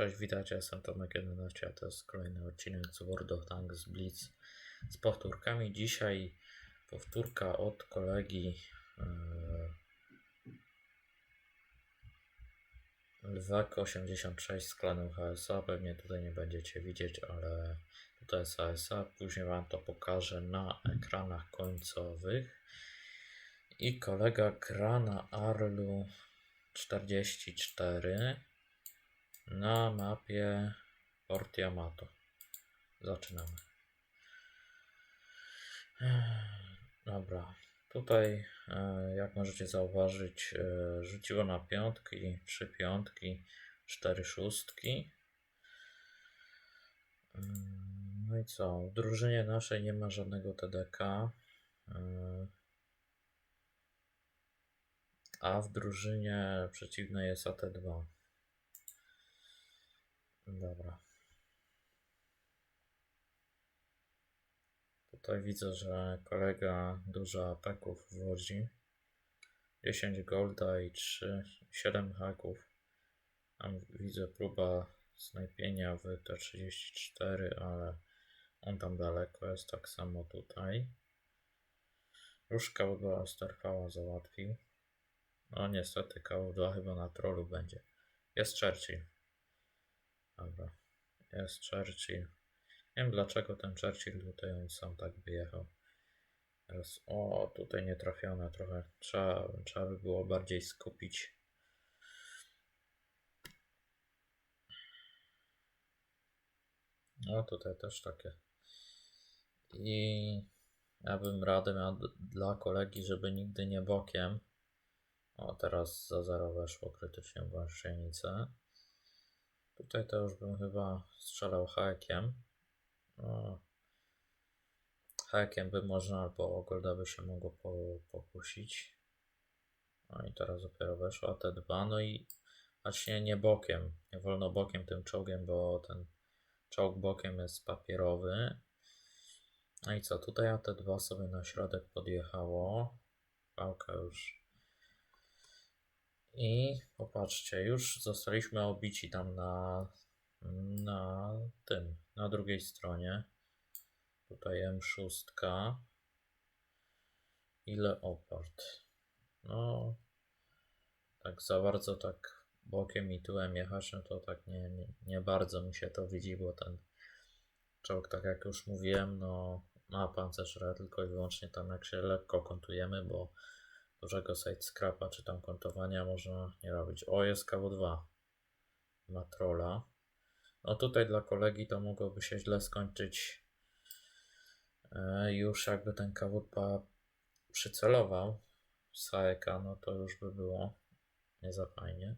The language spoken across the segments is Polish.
Cześć, witajcie, jestem Tomek11, a to jest kolejny odcinek z World of Tanks Blitz z powtórkami. Dzisiaj powtórka od kolegi yy, Lwak86 z klanu HSA. Pewnie tutaj nie będziecie widzieć, ale to jest HSA. Później Wam to pokażę na ekranach końcowych. I kolega gra na Arlu 44 na mapie Port Yamato. Zaczynamy. Dobra, tutaj e, jak możecie zauważyć e, rzuciło na piątki, trzy piątki, cztery szóstki. Mm, No i co? W drużynie naszej nie ma żadnego TDK. e, A w drużynie przeciwnej jest AT2. Dobra. Tutaj widzę, że kolega dużo apeków włoży. 10 golda i 3, 7 haków. Tam widzę próba snajpienia w T34, ale on tam daleko jest, tak samo tutaj. Już K2 Starfała załatwił. No niestety K2 chyba na trollu będzie. Jest Churchill. Dobra, jest Churchill. Nie wiem dlaczego ten Churchill tutaj on sam tak wyjechał. Teraz, o, tutaj nie trafione trochę. Trzeba, trzeba by było bardziej skupić. No tutaj też takie. I ja bym radę miał dla kolegi, żeby nigdy nie bokiem. O, teraz za zero weszło krytycznie w gąsienicę. Tutaj to już bym chyba strzelał hakiem. Hakiem by można, albo golda by się mogło po, pokusić. No i teraz dopiero weszło T2. No i właśnie nie bokiem. Nie wolno bokiem tym czołgiem, bo ten czołg bokiem jest papierowy. No i co? Tutaj AT2 sobie na środek podjechało. Pałka już i popatrzcie, już zostaliśmy obici tam na, na tym, na drugiej stronie. Tutaj M6. Ile opart? No, tak za bardzo tak bokiem i tyłem jechać, no to tak nie, nie, nie bardzo mi się to widzi, bo ten czołg, tak jak już mówiłem, no ma pancerz tylko i wyłącznie tam jak się lekko kontujemy, bo dużego side scrapa czy tam kontowania można nie robić. O, jest KW2. Ma trolla. No tutaj dla kolegi to mogłoby się źle skończyć. E, już jakby ten KW2 przycelował HEK, no to już by było nie za fajnie.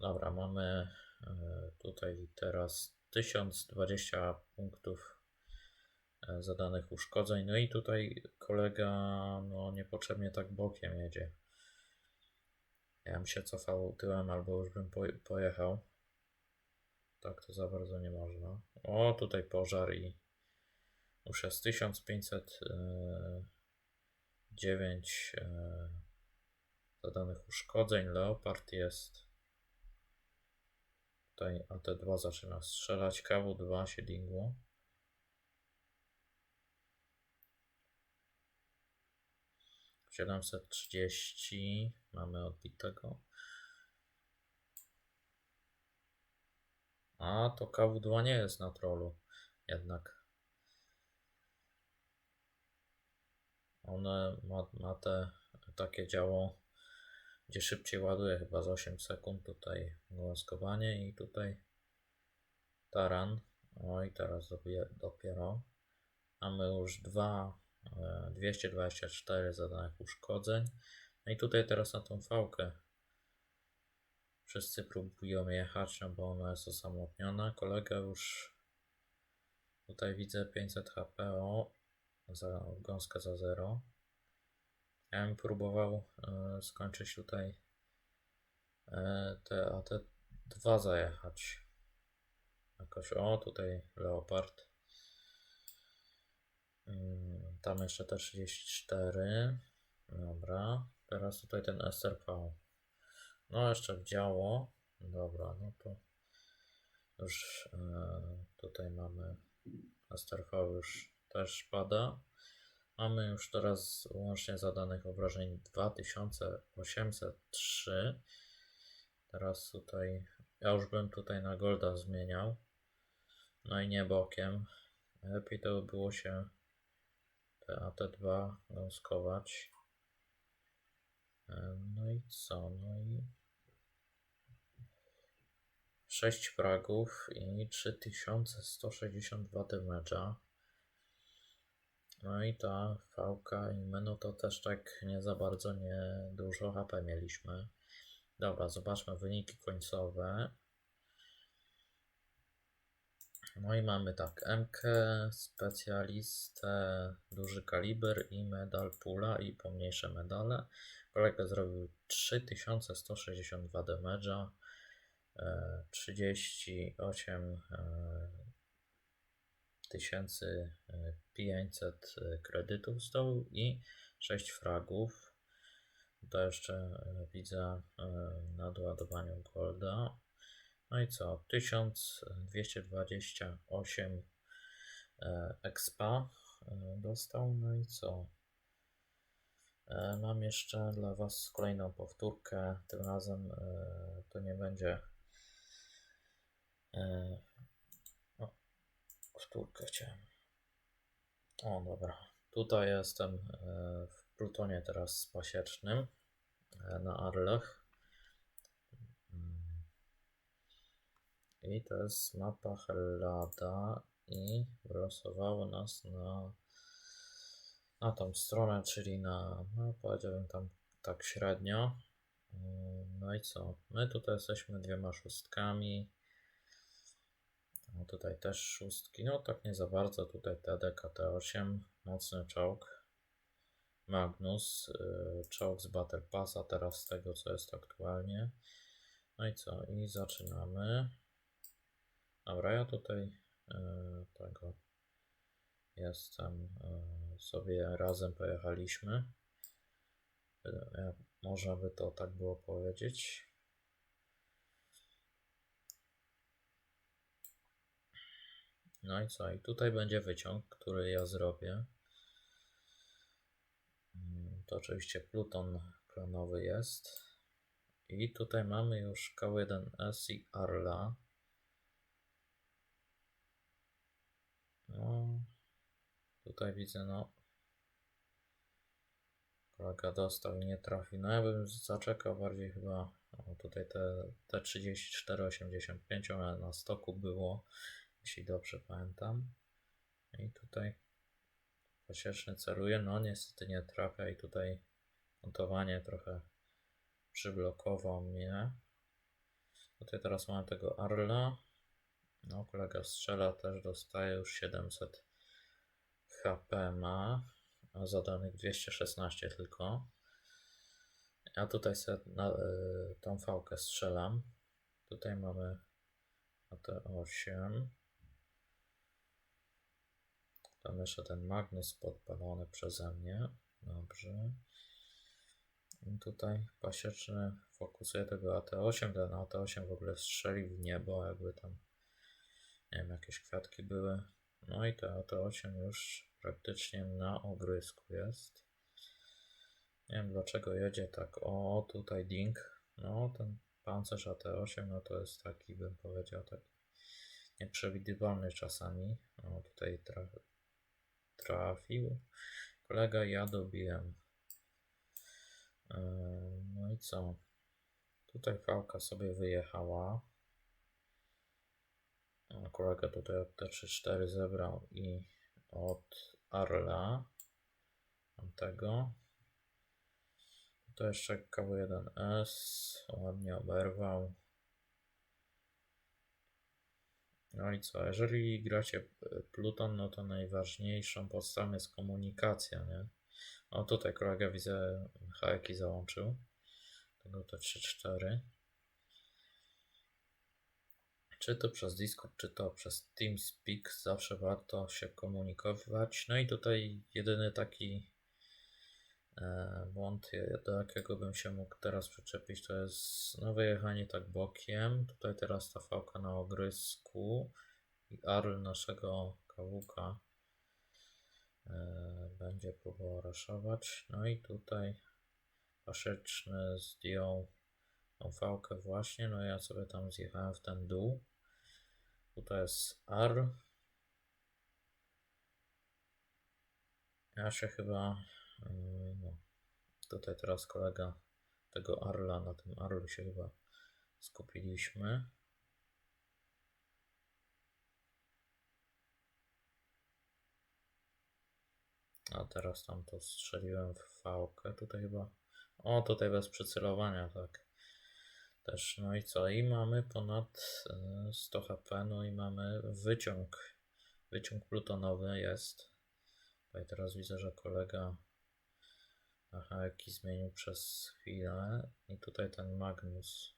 Dobra, mamy e, tutaj teraz 1020 punktów zadanych uszkodzeń. No i tutaj kolega no, niepotrzebnie tak bokiem jedzie. Ja bym się cofał tyłem albo już bym poje- pojechał. Tak to za bardzo nie można. O, tutaj pożar i już jest 1509 e, zadanych uszkodzeń. Leopard jest. Tutaj AT2 zaczyna strzelać. KW2 się dingło. Siedemset trzydzieści mamy odbitego. A to KW2 nie jest na trollu jednak. One ma, ma te takie działo, gdzie szybciej ładuje, chyba z 8 sekund. Tutaj gąskowanie i tutaj taran. O i teraz dopiero, mamy już dwa, 224 zadanych uszkodzeń. No i tutaj teraz na tą fałkę wszyscy próbują jechać, no bo ona jest osamotniona. Kolega już tutaj widzę 500 HP, o, za, gąska za 0. Ja bym próbował e, skończyć tutaj e, te AT2 zajechać. Jakoś, o, tutaj Leopard. Mm, Tam jeszcze te 34. Dobra. Teraz tutaj ten SRV. No jeszcze w działo. Dobra, no to Już e, tutaj mamy STRV już też pada. Mamy już teraz łącznie zadanych obrażeń 2803. Teraz tutaj, ja już bym tutaj na Golda zmieniał. No i nie bokiem. Lepiej to by było się AT2 gąskować. E, No i co? No i 6 fragów i 3162 damage'a. No i ta fałka i menu to też tak nie za bardzo nie dużo HP mieliśmy. Dobra, zobaczmy wyniki końcowe. No i mamy tak, MK, specjalistę, duży kaliber i medal pula i pomniejsze medale. Kolega zrobił 3162 damage'a, e, 38 e, 1500 kredytów zdobył i 6 fragów. To jeszcze e, widzę e, na doładowaniu golda. No i co? 1228 e, expa e, dostał. No i co? E, Mam jeszcze dla Was kolejną powtórkę. Tym razem to nie będzie. O, powtórkę chciałem. O, dobra. Tutaj jestem w Plutonie teraz pasiecznym e, na Arlech. I to jest mapa Hellada i wylosowało nas na, na tą stronę, czyli na, no powiedziałbym tam tak średnio. Mm, No i co? My tutaj jesteśmy dwiema szóstkami. No tutaj też szóstki. No tak nie za bardzo. Tutaj TDK T8, mocny czołg. Magnus, yy, czołg z Battle Passa, teraz z tego co jest aktualnie. No i co? I zaczynamy. Dobra, ja tutaj yy, tego jestem. Yy, sobie razem pojechaliśmy. Jak można by to tak było powiedzieć. No i co? I tutaj będzie wyciąg, który ja zrobię. Mm, To oczywiście Pluton klonowy jest. I tutaj mamy już K1S i Arla. Tutaj widzę, no. Kolega dostał i nie trafił. No ja bym zaczekał bardziej chyba. Tutaj te, te 34,85, ale na stoku było, jeśli dobrze pamiętam. I tutaj pasieczny celuje. No niestety nie trafia i tutaj kontowanie trochę przyblokował mnie. Tutaj teraz mam tego Arla. No, kolega strzela, też dostaje już 700 HP ma, a zadanych 216 tylko. Ja tutaj sobie na, y, tą fałkę strzelam. Tutaj mamy AT8. Tam jeszcze ten Magnus podpalony przeze mnie. Dobrze. I tutaj pasieczny fokusuje tego AT8. Ten AT8 w ogóle strzelił w niebo, jakby tam nie wiem, jakieś kwiatki były. No i to AT8 już praktycznie na ogrysku jest. Nie wiem dlaczego jedzie tak. O, tutaj ding. No, ten pancerz AT8, no to jest taki, bym powiedział, taki nieprzewidywalny czasami. O, tutaj tra trafił. Kolega, ja dobiłem. Yy, No i co? Tutaj fałka sobie wyjechała. A Kolega tutaj od T34 zebrał i od Arla tamtego. To jeszcze KW1S ładnie oberwał. No i co? Jeżeli gracie Pluton, no to najważniejszą podstawą jest komunikacja, nie? O tutaj kolega widzę haki załączył. Tego T34 czy to przez Discord, czy to przez TeamSpeak, zawsze warto się komunikować. No i tutaj jedyny taki E, Błąd, do jakiego bym się mógł teraz przyczepić, to jest no, wyjechanie tak bokiem. Tutaj teraz ta fałka na ogrysku i arl naszego kawuka e, będzie próbował raszować. No i tutaj Paszeczny zdjął tą fałkę właśnie, no ja sobie tam zjechałem w ten dół. Tutaj jest arl. Ja się chyba. yy, No, tutaj teraz kolega tego Arla, na tym Arlu się chyba skupiliśmy. A teraz tam to strzeliłem w fałkę. Tutaj chyba. O, tutaj bez przycelowania, tak. Też, no i co? I mamy ponad yy, 100 HP, no i mamy wyciąg. Wyciąg plutonowy jest. Tutaj teraz widzę, że kolega aha, jaki zmienił przez chwilę. I tutaj ten Magnus.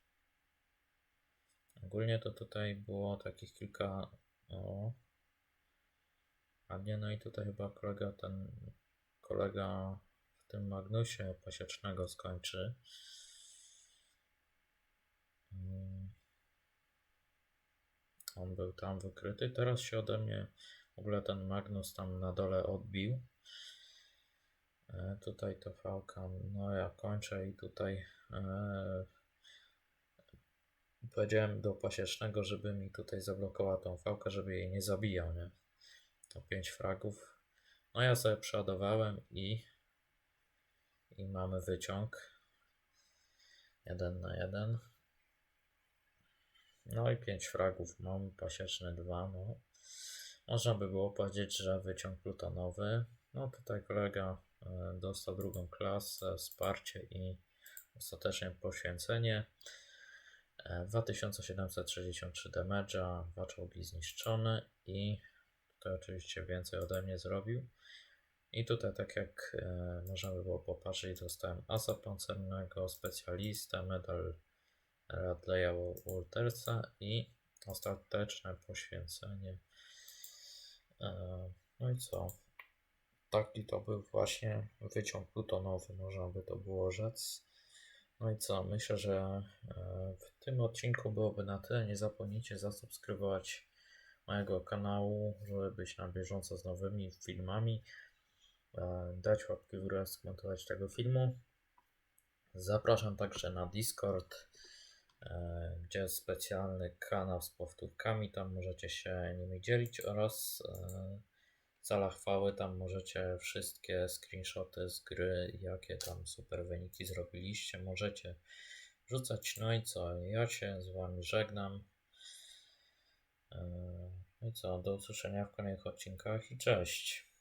Ogólnie to tutaj było takich kilka. O. A nie, no i tutaj chyba kolega ten kolega w tym Magnusie pasiecznego skończy. Mm. On był tam wykryty. Teraz się ode mnie w ogóle ten Magnus tam na dole odbił. E, tutaj to fałka, no ja kończę i tutaj e, powiedziałem do pasiecznego, żeby mi tutaj zablokował tą fałkę, żeby jej nie zabijał, nie? To 5 fragów. No ja sobie przeładowałem i i mamy wyciąg. Jeden na jeden. No i 5 fragów mam, pasieczny 2, no. Można by było powiedzieć, że wyciąg plutonowy. No tutaj kolega e, dostał drugą klasę, wsparcie i ostatecznie poświęcenie. E, 2763 damage'a, dwa czołgi zniszczone i tutaj oczywiście więcej ode mnie zrobił. I tutaj tak jak e, można by było popatrzeć, dostałem asa pancernego, specjalistę, medal Radleya Waltersa i ostateczne poświęcenie. E, No i co? Taki to był właśnie wyciąg plutonowy, można by to było rzec. No i co? Myślę, że e, w tym odcinku byłoby na tyle. Nie zapomnijcie zasubskrybować mojego kanału, żeby być na bieżąco z nowymi filmami. E, Dać łapkę w górę, skomentować tego filmu. Zapraszam także na Discord, gdzie jest specjalny kanał z powtórkami. Tam możecie się nimi dzielić oraz e, cala chwały. Tam możecie wszystkie screenshoty z gry, jakie tam super wyniki zrobiliście, możecie rzucać. No i co? Ja się z Wami żegnam. E, No i co? Do usłyszenia w kolejnych odcinkach i cześć.